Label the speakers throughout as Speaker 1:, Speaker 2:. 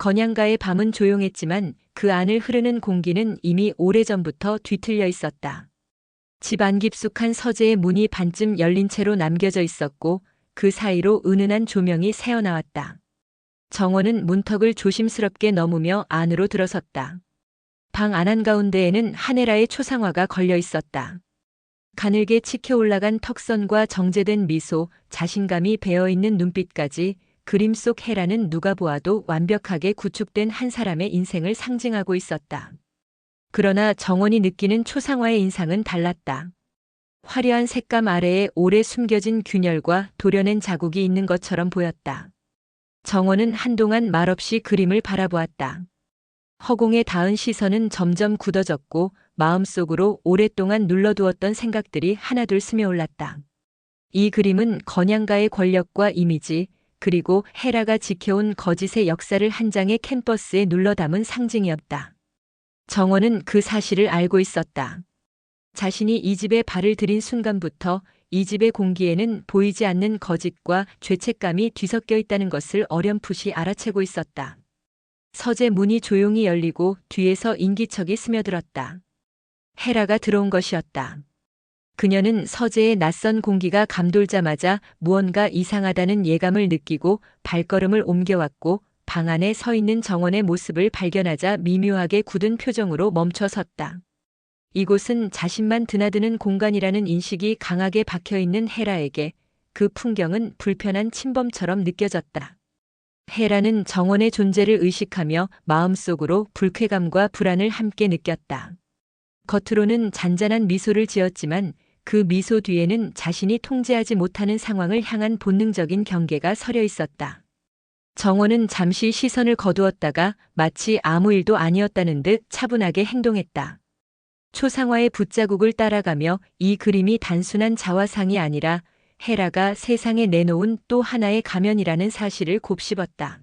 Speaker 1: 건양가의 밤은 조용했지만 그 안을 흐르는 공기는 이미 오래전부터 뒤틀려 있었다. 집 안 깊숙한 서재의 문이 반쯤 열린 채로 남겨져 있었고 그 사이로 은은한 조명이 새어나왔다. 정원은 문턱을 조심스럽게 넘으며 안으로 들어섰다. 방 안 한 가운데에는 하네라의 초상화가 걸려 있었다. 가늘게 치켜 올라간 턱선과 정제된 미소, 자신감이 배어 있는 눈빛까지 그림 속 헤라는 누가 보아도 완벽하게 구축된 한 사람의 인생을 상징하고 있었다. 그러나 정원이 느끼는 초상화의 인상은 달랐다. 화려한 색감 아래에 오래 숨겨진 균열과 도려낸 자국이 있는 것처럼 보였다. 정원은 한동안 말없이 그림을 바라보았다. 허공에 닿은 시선은 점점 굳어졌고 마음속으로 오랫동안 눌러두었던 생각들이 하나둘 스며올랐다. 이 그림은 건양가의 권력과 이미지, 그리고 헤라가 지켜온 거짓의 역사를 한 장의 캔버스에 눌러 담은 상징이었다. 정원은 그 사실을 알고 있었다. 자신이 이 집에 발을 들인 순간부터 이 집의 공기에는 보이지 않는 거짓과 죄책감이 뒤섞여 있다는 것을 어렴풋이 알아채고 있었다. 서재 문이 조용히 열리고 뒤에서 인기척이 스며들었다. 헤라가 들어온 것이었다. 그녀는 서재의 낯선 공기가 감돌자마자 무언가 이상하다는 예감을 느끼고 발걸음을 옮겨왔고 방 안에 서 있는 정원의 모습을 발견하자 미묘하게 굳은 표정으로 멈춰 섰다. 이곳은 자신만 드나드는 공간이라는 인식이 강하게 박혀 있는 헤라에게 그 풍경은 불편한 침범처럼 느껴졌다. 헤라는 정원의 존재를 의식하며 마음속으로 불쾌감과 불안을 함께 느꼈다. 겉으로는 잔잔한 미소를 지었지만 그 미소 뒤에는 자신이 통제하지 못하는 상황을 향한 본능적인 경계가 서려 있었다. 정원은 잠시 시선을 거두었다가 마치 아무 일도 아니었다는 듯 차분하게 행동했다. 초상화의 붓자국을 따라가며 이 그림이 단순한 자화상이 아니라 헤라가 세상에 내놓은 또 하나의 가면이라는 사실을 곱씹었다.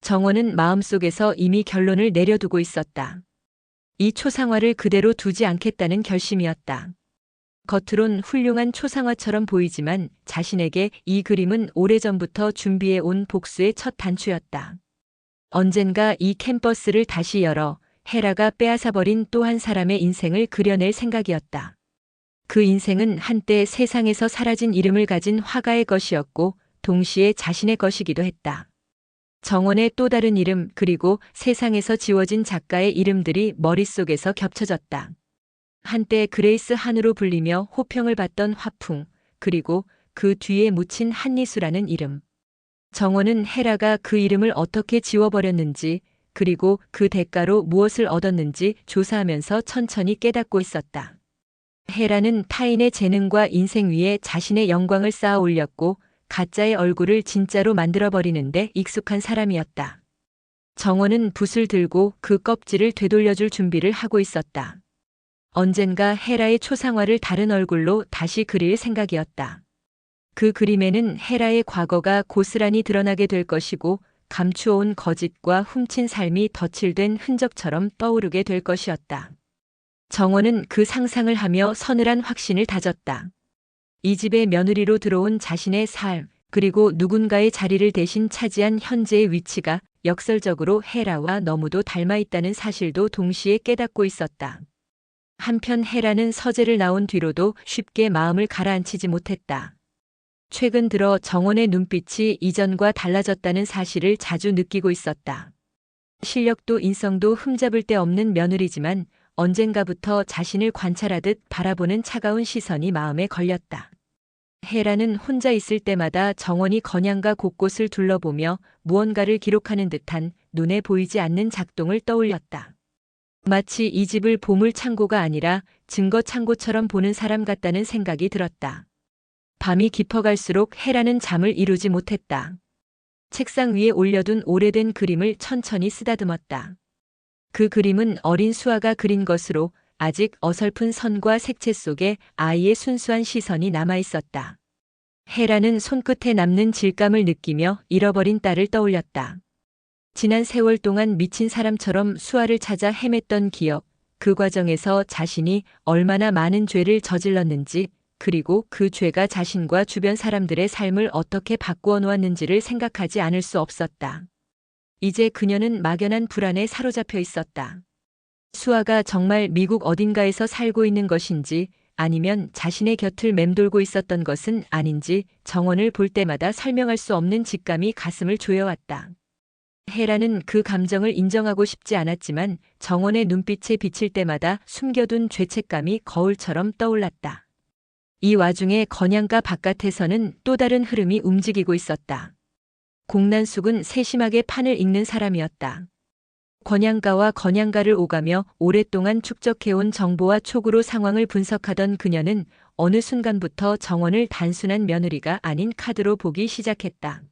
Speaker 1: 정원은 마음속에서 이미 결론을 내려두고 있었다. 이 초상화를 그대로 두지 않겠다는 결심이었다. 겉으론 훌륭한 초상화처럼 보이지만 자신에게 이 그림은 오래전부터 준비해 온 복수의 첫 단추였다. 언젠가 이 캠퍼스를 다시 열어 헤라가 빼앗아버린 또 한 사람의 인생을 그려낼 생각이었다. 그 인생은 한때 세상에서 사라진 이름을 가진 화가의 것이었고 동시에 자신의 것이기도 했다. 정원의 또 다른 이름 그리고 세상에서 지워진 작가의 이름들이 머릿속에서 겹쳐졌다. 한때 그레이스 한으로 불리며 호평을 받던 화풍, 그리고 그 뒤에 묻힌 한니수라는 이름. 정원은 헤라가 그 이름을 어떻게 지워버렸는지, 그리고 그 대가로 무엇을 얻었는지 조사하면서 천천히 깨닫고 있었다. 헤라는 타인의 재능과 인생 위에 자신의 영광을 쌓아 올렸고, 가짜의 얼굴을 진짜로 만들어버리는데 익숙한 사람이었다. 정원은 붓을 들고 그 껍질을 되돌려줄 준비를 하고 있었다. 언젠가 헤라의 초상화를 다른 얼굴로 다시 그릴 생각이었다. 그 그림에는 헤라의 과거가 고스란히 드러나게 될 것이고 감추어온 거짓과 훔친 삶이 덧칠된 흔적처럼 떠오르게 될 것이었다. 정원은 그 상상을 하며 서늘한 확신을 다졌다. 이 집의 며느리로 들어온 자신의 삶, 그리고 누군가의 자리를 대신 차지한 현재의 위치가 역설적으로 헤라와 너무도 닮아 있다는 사실도 동시에 깨닫고 있었다. 한편 헤라는 서재를 나온 뒤로도 쉽게 마음을 가라앉히지 못했다. 최근 들어 정원의 눈빛이 이전과 달라졌다는 사실을 자주 느끼고 있었다. 실력도 인성도 흠잡을 데 없는 며느리지만 언젠가부터 자신을 관찰하듯 바라보는 차가운 시선이 마음에 걸렸다. 헤라는 혼자 있을 때마다 정원이 건양가 곳곳을 둘러보며 무언가를 기록하는 듯한 눈에 보이지 않는 작동을 떠올렸다. 마치 이 집을 보물 창고가 아니라 증거 창고처럼 보는 사람 같다는 생각이 들었다. 밤이 깊어갈수록 헤라는 잠을 이루지 못했다. 책상 위에 올려둔 오래된 그림을 천천히 쓰다듬었다. 그 그림은 어린 수아가 그린 것으로 아직 어설픈 선과 색채 속에 아이의 순수한 시선이 남아 있었다. 헤라는 손끝에 남는 질감을 느끼며 잃어버린 딸을 떠올렸다. 지난 세월 동안 미친 사람처럼 수아를 찾아 헤맸던 기억, 그 과정에서 자신이 얼마나 많은 죄를 저질렀는지, 그리고 그 죄가 자신과 주변 사람들의 삶을 어떻게 바꾸어 놓았는지를 생각하지 않을 수 없었다. 이제 그녀는 막연한 불안에 사로잡혀 있었다. 수아가 정말 미국 어딘가에서 살고 있는 것인지 아니면 자신의 곁을 맴돌고 있었던 것은 아닌지 정원을 볼 때마다 설명할 수 없는 직감이 가슴을 조여왔다. 헤라는 그 감정을 인정하고 싶지 않았지만 정원의 눈빛에 비칠 때마다 숨겨둔 죄책감이 거울처럼 떠올랐다. 이 와중에 건양가 바깥에서는 또 다른 흐름이 움직이고 있었다. 공난숙은 세심하게 판을 읽는 사람이었다. 권양가와 건양가를 오가며 오랫동안 축적해온 정보와 촉으로 상황을 분석하던 그녀는 어느 순간부터 정원을 단순한 며느리가 아닌 카드로 보기 시작했다.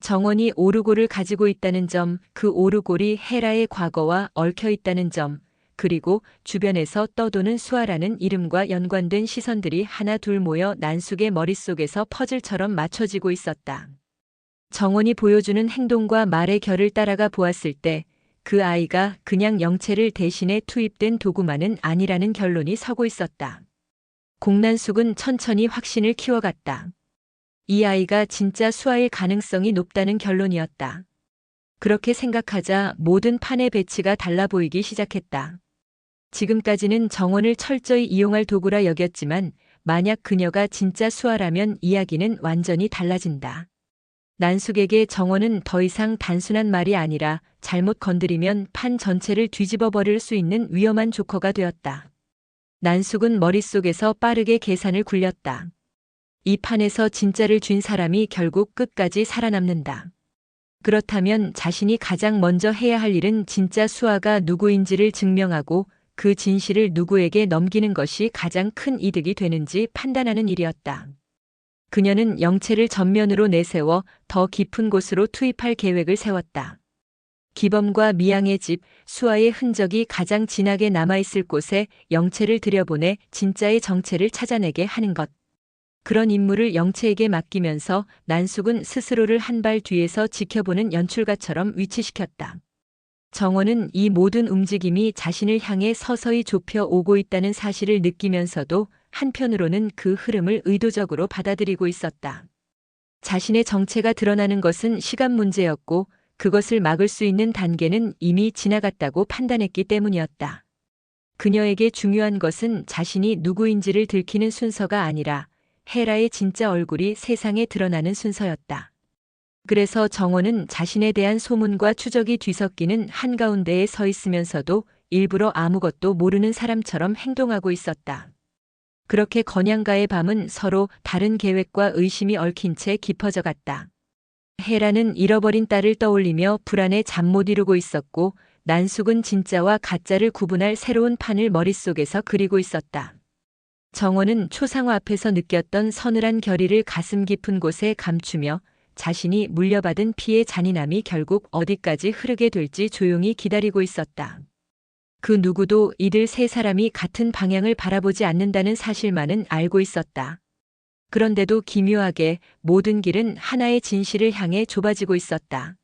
Speaker 1: 정원이 오르골을 가지고 있다는 점, 그 오르골이 헤라의 과거와 얽혀 있다는 점, 그리고 주변에서 떠도는 수아라는 이름과 연관된 시선들이 하나 둘 모여 난숙의 머릿속에서 퍼즐처럼 맞춰지고 있었다. 정원이 보여주는 행동과 말의 결을 따라가 보았을 때 그 아이가 그냥 영체를 대신해 투입된 도구만은 아니라는 결론이 서고 있었다. 공난숙은 천천히 확신을 키워갔다. 이 아이가 진짜 수아일 가능성이 높다는 결론이었다. 그렇게 생각하자 모든 판의 배치가 달라 보이기 시작했다. 지금까지는 정원을 철저히 이용할 도구라 여겼지만 만약 그녀가 진짜 수아라면 이야기는 완전히 달라진다. 난숙에게 정원은 더 이상 단순한 말이 아니라 잘못 건드리면 판 전체를 뒤집어 버릴 수 있는 위험한 조커가 되었다. 난숙은 머릿속에서 빠르게 계산을 굴렸다. 이 판에서 진짜를 쥔 사람이 결국 끝까지 살아남는다. 그렇다면 자신이 가장 먼저 해야 할 일은 진짜 수아가 누구인지를 증명하고 그 진실을 누구에게 넘기는 것이 가장 큰 이득이 되는지 판단하는 일이었다. 그녀는 영체를 전면으로 내세워 더 깊은 곳으로 투입할 계획을 세웠다. 기범과 미양의 집, 수아의 흔적이 가장 진하게 남아있을 곳에 영체를 들여보내 진짜의 정체를 찾아내게 하는 것. 그런 임무를 영체에게 맡기면서 난숙은 스스로를 한 발 뒤에서 지켜보는 연출가처럼 위치시켰다. 정원은 이 모든 움직임이 자신을 향해 서서히 좁혀 오고 있다는 사실을 느끼면서도 한편으로는 그 흐름을 의도적으로 받아들이고 있었다. 자신의 정체가 드러나는 것은 시간 문제였고 그것을 막을 수 있는 단계는 이미 지나갔다고 판단했기 때문이었다. 그녀에게 중요한 것은 자신이 누구인지를 들키는 순서가 아니라 헤라의 진짜 얼굴이 세상에 드러나는 순서였다. 그래서 정원은 자신에 대한 소문과 추적이 뒤섞이는 한가운데에 서 있으면서도 일부러 아무것도 모르는 사람처럼 행동하고 있었다. 그렇게 건양가의 밤은 서로 다른 계획과 의심이 얽힌 채 깊어져 갔다. 헤라는 잃어버린 딸을 떠올리며 불안에 잠 못 이루고 있었고 난숙은 진짜와 가짜를 구분할 새로운 판을 머릿속에서 그리고 있었다. 정원은 초상화 앞에서 느꼈던 서늘한 결의를 가슴 깊은 곳에 감추며 자신이 물려받은 피의 잔인함이 결국 어디까지 흐르게 될지 조용히 기다리고 있었다. 그 누구도 이들 세 사람이 같은 방향을 바라보지 않는다는 사실만은 알고 있었다. 그런데도 기묘하게 모든 길은 하나의 진실을 향해 좁아지고 있었다.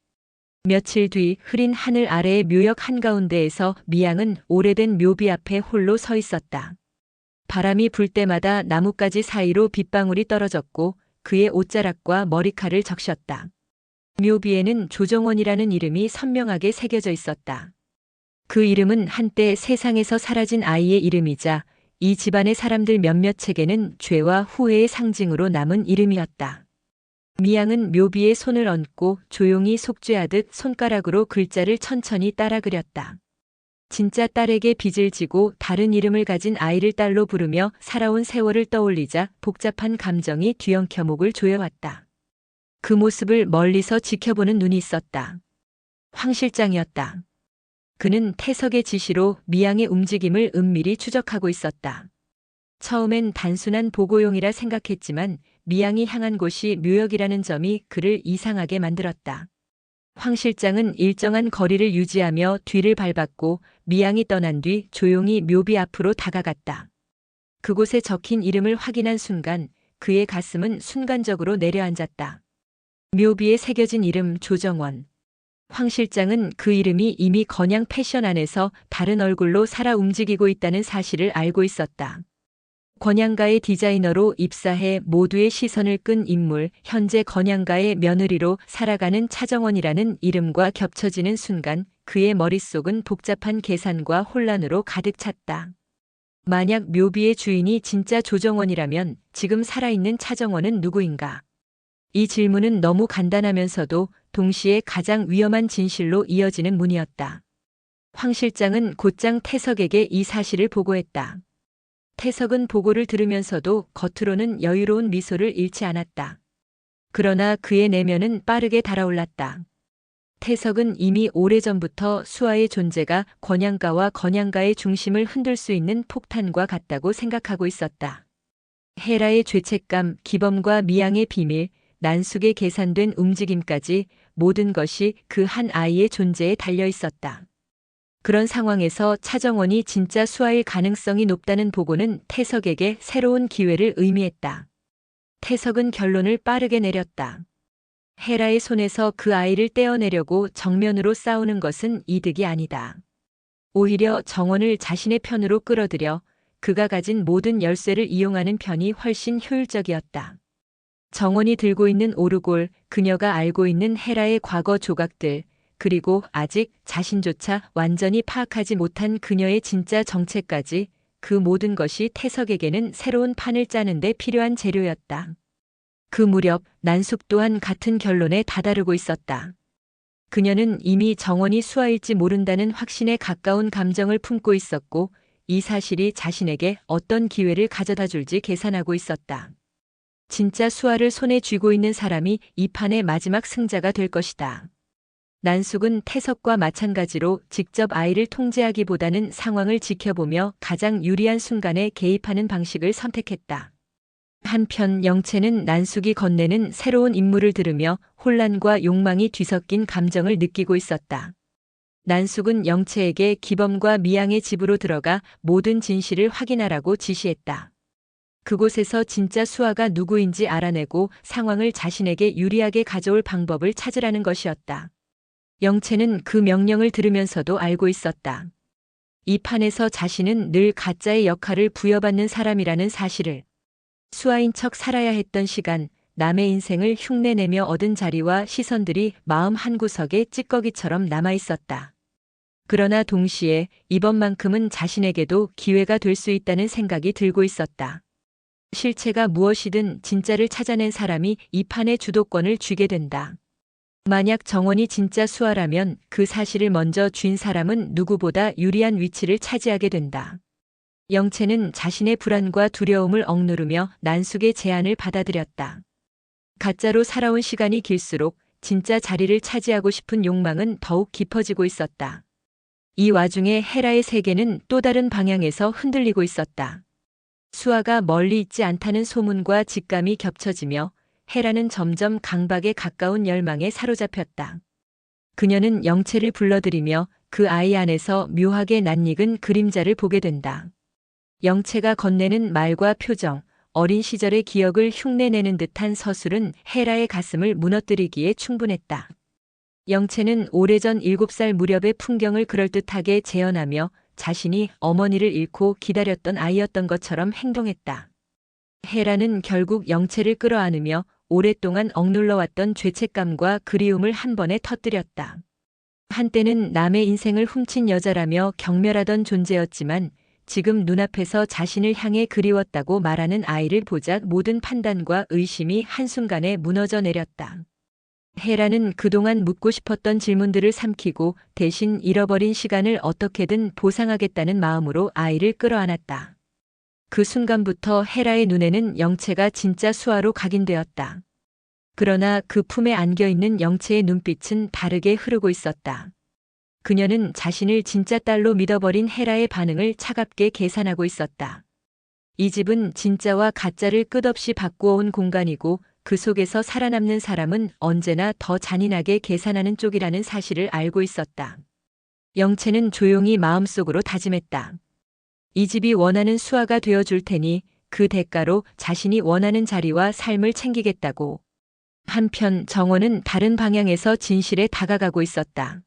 Speaker 1: 며칠 뒤 흐린 하늘 아래의 묘역 한가운데에서 미양은 오래된 묘비 앞에 홀로 서 있었다. 바람이 불 때마다 나뭇가지 사이로 빗방울이 떨어졌고 그의 옷자락과 머리칼을 적셨다. 묘비에는 조정원이라는 이름이 선명하게 새겨져 있었다. 그 이름은 한때 세상에서 사라진 아이의 이름이자 이 집안의 사람들 몇몇에게는 죄와 후회의 상징으로 남은 이름이었다. 미양은 묘비의 손을 얹고 조용히 속죄하듯 손가락으로 글자를 천천히 따라 그렸다. 진짜 딸에게 빚을 지고 다른 이름을 가진 아이를 딸로 부르며 살아온 세월을 떠올리자 복잡한 감정이 뒤엉켜 목을 조여왔다. 그 모습을 멀리서 지켜보는 눈이 있었다. 황 실장이었다. 그는 태석의 지시로 미양의 움직임을 은밀히 추적하고 있었다. 처음엔 단순한 보고용이라 생각했지만 미양이 향한 곳이 묘역이라는 점이 그를 이상하게 만들었다. 황 실장은 일정한 거리를 유지하며 뒤를 밟았고 미양이 떠난 뒤 조용히 묘비 앞으로 다가갔다. 그곳에 적힌 이름을 확인한 순간 그의 가슴은 순간적으로 내려앉았다. 묘비에 새겨진 이름 조정원. 황 실장은 그 이름이 이미 건양 패션 안에서 다른 얼굴로 살아 움직이고 있다는 사실을 알고 있었다. 권양가의 디자이너로 입사해 모두의 시선을 끈 인물, 현재 권양가의 며느리로 살아가는 차정원이라는 이름과 겹쳐지는 순간 그의 머릿속은 복잡한 계산과 혼란으로 가득 찼다. 만약 묘비의 주인이 진짜 조정원이라면 지금 살아있는 차정원은 누구인가? 이 질문은 너무 간단하면서도 동시에 가장 위험한 진실로 이어지는 문이었다. 황 실장은 곧장 태석에게 이 사실을 보고했다. 태석은 보고를 들으면서도 겉으로는 여유로운 미소를 잃지 않았다. 그러나 그의 내면은 빠르게 달아올랐다. 태석은 이미 오래전부터 수아의 존재가 권양가와 권양가의 중심을 흔들 수 있는 폭탄과 같다고 생각하고 있었다. 헤라의 죄책감, 기범과 미양의 비밀, 난숙의 계산된 움직임까지 모든 것이 그 한 아이의 존재에 달려 있었다. 그런 상황에서 차정원이 진짜 수아일 가능성이 높다는 보고는 태석에게 새로운 기회를 의미했다. 태석은 결론을 빠르게 내렸다. 헤라의 손에서 그 아이를 떼어내려고 정면으로 싸우는 것은 이득이 아니다. 오히려 정원을 자신의 편으로 끌어들여 그가 가진 모든 열쇠를 이용하는 편이 훨씬 효율적이었다. 정원이 들고 있는 오르골, 그녀가 알고 있는 헤라의 과거 조각들, 그리고 아직 자신조차 완전히 파악하지 못한 그녀의 진짜 정체까지 그 모든 것이 태석에게는 새로운 판을 짜는데 필요한 재료였다. 그 무렵 난숙 또한 같은 결론에 다다르고 있었다. 그녀는 이미 정원이 수아일지 모른다는 확신에 가까운 감정을 품고 있었고 이 사실이 자신에게 어떤 기회를 가져다 줄지 계산하고 있었다. 진짜 수아를 손에 쥐고 있는 사람이 이 판의 마지막 승자가 될 것이다. 난숙은 태석과 마찬가지로 직접 아이를 통제하기보다는 상황을 지켜보며 가장 유리한 순간에 개입하는 방식을 선택했다. 한편 영채는 난숙이 건네는 새로운 인물을 들으며 혼란과 욕망이 뒤섞인 감정을 느끼고 있었다. 난숙은 영채에게 기범과 미양의 집으로 들어가 모든 진실을 확인하라고 지시했다. 그곳에서 진짜 수아가 누구인지 알아내고 상황을 자신에게 유리하게 가져올 방법을 찾으라는 것이었다. 영채는 그 명령을 들으면서도 알고 있었다. 이 판에서 자신은 늘 가짜의 역할을 부여받는 사람이라는 사실을 수아인 척 살아야 했던 시간, 남의 인생을 흉내내며 얻은 자리와 시선들이 마음 한구석에 찌꺼기처럼 남아 있었다. 그러나 동시에 이번만큼은 자신에게도 기회가 될 수 있다는 생각이 들고 있었다. 실체가 무엇이든 진짜를 찾아낸 사람이 이 판의 주도권을 쥐게 된다. 만약 정원이 진짜 수아라면 그 사실을 먼저 쥔 사람은 누구보다 유리한 위치를 차지하게 된다. 영채는 자신의 불안과 두려움을 억누르며 난숙의 제안을 받아들였다. 가짜로 살아온 시간이 길수록 진짜 자리를 차지하고 싶은 욕망은 더욱 깊어지고 있었다. 이 와중에 헤라의 세계는 또 다른 방향에서 흔들리고 있었다. 수아가 멀리 있지 않다는 소문과 직감이 겹쳐지며 헤라는 점점 강박에 가까운 열망에 사로잡혔다. 그녀는 영채를 불러들이며 그 아이 안에서 묘하게 낯익은 그림자를 보게 된다. 영채가 건네는 말과 표정, 어린 시절의 기억을 흉내내는 듯한 서술은 헤라의 가슴을 무너뜨리기에 충분했다. 영채는 오래전 7살 무렵의 풍경을 그럴듯하게 재현하며 자신이 어머니를 잃고 기다렸던 아이였던 것처럼 행동했다. 헤라는 결국 영채를 끌어안으며 오랫동안 억눌러왔던 죄책감과 그리움을 한 번에 터뜨렸다. 한때는 남의 인생을 훔친 여자라며 경멸하던 존재였지만 지금 눈앞에서 자신을 향해 그리웠다고 말하는 아이를 보자 모든 판단과 의심이 한순간에 무너져 내렸다. 헤라는 그동안 묻고 싶었던 질문들을 삼키고 대신 잃어버린 시간을 어떻게든 보상하겠다는 마음으로 아이를 끌어안았다. 그 순간부터 헤라의 눈에는 영채가 진짜 수아로 각인되었다. 그러나 그 품에 안겨 있는 영채의 눈빛은 다르게 흐르고 있었다. 그녀는 자신을 진짜 딸로 믿어버린 헤라의 반응을 차갑게 계산하고 있었다. 이 집은 진짜와 가짜를 끝없이 바꾸어 온 공간이고 그 속에서 살아남는 사람은 언제나 더 잔인하게 계산하는 쪽이라는 사실을 알고 있었다. 영채는 조용히 마음속으로 다짐했다. 이 집이 원하는 수아가 되어줄 테니 그 대가로 자신이 원하는 자리와 삶을 챙기겠다고. 한편 정원은 다른 방향에서 진실에 다가가고 있었다.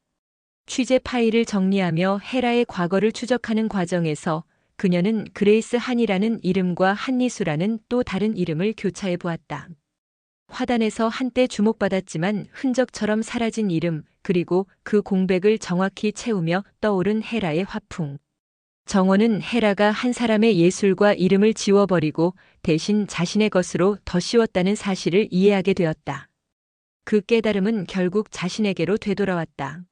Speaker 1: 취재 파일을 정리하며 헤라의 과거를 추적하는 과정에서 그녀는 그레이스 한이라는 이름과 한니수라는 또 다른 이름을 교차해 보았다. 화단에서 한때 주목받았지만 흔적처럼 사라진 이름, 그리고 그 공백을 정확히 채우며 떠오른 헤라의 화풍. 정원은 헤라가 한 사람의 예술과 이름을 지워버리고 대신 자신의 것으로 더 씌웠다는 사실을 이해하게 되었다. 그 깨달음은 결국 자신에게로 되돌아왔다.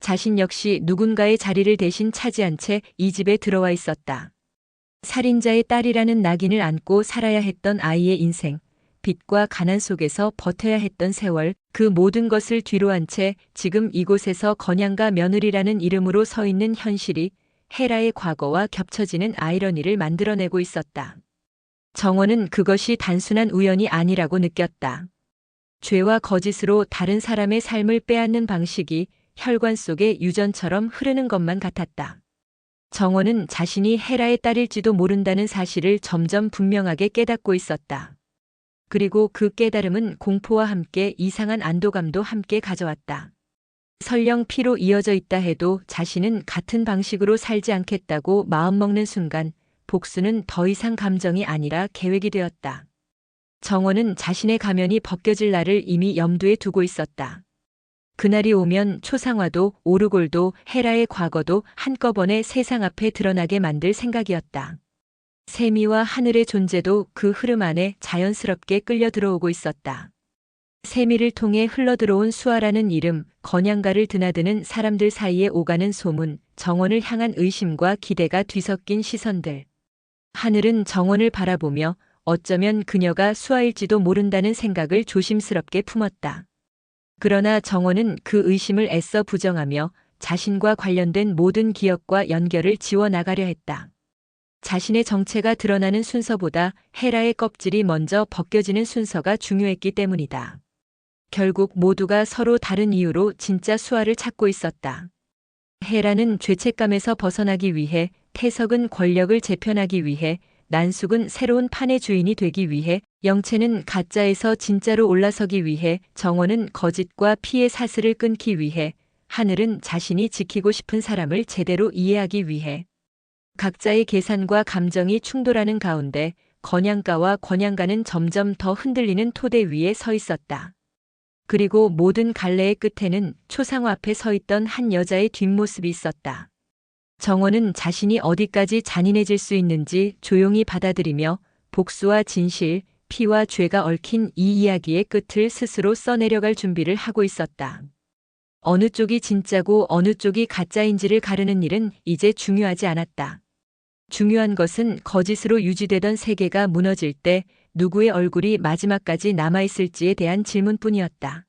Speaker 1: 자신 역시 누군가의 자리를 대신 차지한 채 이 집에 들어와 있었다. 살인자의 딸이라는 낙인을 안고 살아야 했던 아이의 인생, 빚과 가난 속에서 버텨야 했던 세월, 그 모든 것을 뒤로한 채 지금 이곳에서 건양가 며느리라는 이름으로 서 있는 현실이 헤라의 과거와 겹쳐지는 아이러니를 만들어내고 있었다. 정원은 그것이 단순한 우연이 아니라고 느꼈다. 죄와 거짓으로 다른 사람의 삶을 빼앗는 방식이 혈관 속에 유전처럼 흐르는 것만 같았다. 정원은 자신이 헤라의 딸일지도 모른다는 사실을 점점 분명하게 깨닫고 있었다. 그리고 그 깨달음은 공포와 함께 이상한 안도감도 함께 가져왔다. 설령 피로 이어져 있다 해도 자신은 같은 방식으로 살지 않겠다고 마음먹는 순간 복수는 더 이상 감정이 아니라 계획이 되었다. 정원은 자신의 가면이 벗겨질 날을 이미 염두에 두고 있었다. 그날이 오면 초상화도 오르골도 헤라의 과거도 한꺼번에 세상 앞에 드러나게 만들 생각이었다. 세미와 하늘의 존재도 그 흐름 안에 자연스럽게 끌려 들어오고 있었다. 세미를 통해 흘러들어온 수아라는 이름, 건양가를 드나드는 사람들 사이에 오가는 소문, 정원을 향한 의심과 기대가 뒤섞인 시선들. 하늘은 정원을 바라보며 어쩌면 그녀가 수아일지도 모른다는 생각을 조심스럽게 품었다. 그러나 정원은 그 의심을 애써 부정하며 자신과 관련된 모든 기억과 연결을 지워나가려 했다. 자신의 정체가 드러나는 순서보다 헤라의 껍질이 먼저 벗겨지는 순서가 중요했기 때문이다. 결국 모두가 서로 다른 이유로 진짜 수아를 찾고 있었다. 헤라는 죄책감에서 벗어나기 위해, 태석은 권력을 재편하기 위해, 난숙은 새로운 판의 주인이 되기 위해, 영채는 가짜에서 진짜로 올라서기 위해, 정원은 거짓과 피의 사슬을 끊기 위해, 하늘은 자신이 지키고 싶은 사람을 제대로 이해하기 위해. 각자의 계산과 감정이 충돌하는 가운데 건양가와 권양가는 점점 더 흔들리는 토대 위에 서 있었다. 그리고 모든 갈래의 끝에는 초상화 앞에 서 있던 한 여자의 뒷모습이 있었다. 정원은 자신이 어디까지 잔인해질 수 있는지 조용히 받아들이며 복수와 진실, 피와 죄가 얽힌 이 이야기의 끝을 스스로 써내려갈 준비를 하고 있었다. 어느 쪽이 진짜고 어느 쪽이 가짜인지를 가르는 일은 이제 중요하지 않았다. 중요한 것은 거짓으로 유지되던 세계가 무너질 때 누구의 얼굴이 마지막까지 남아있을지에 대한 질문뿐이었다.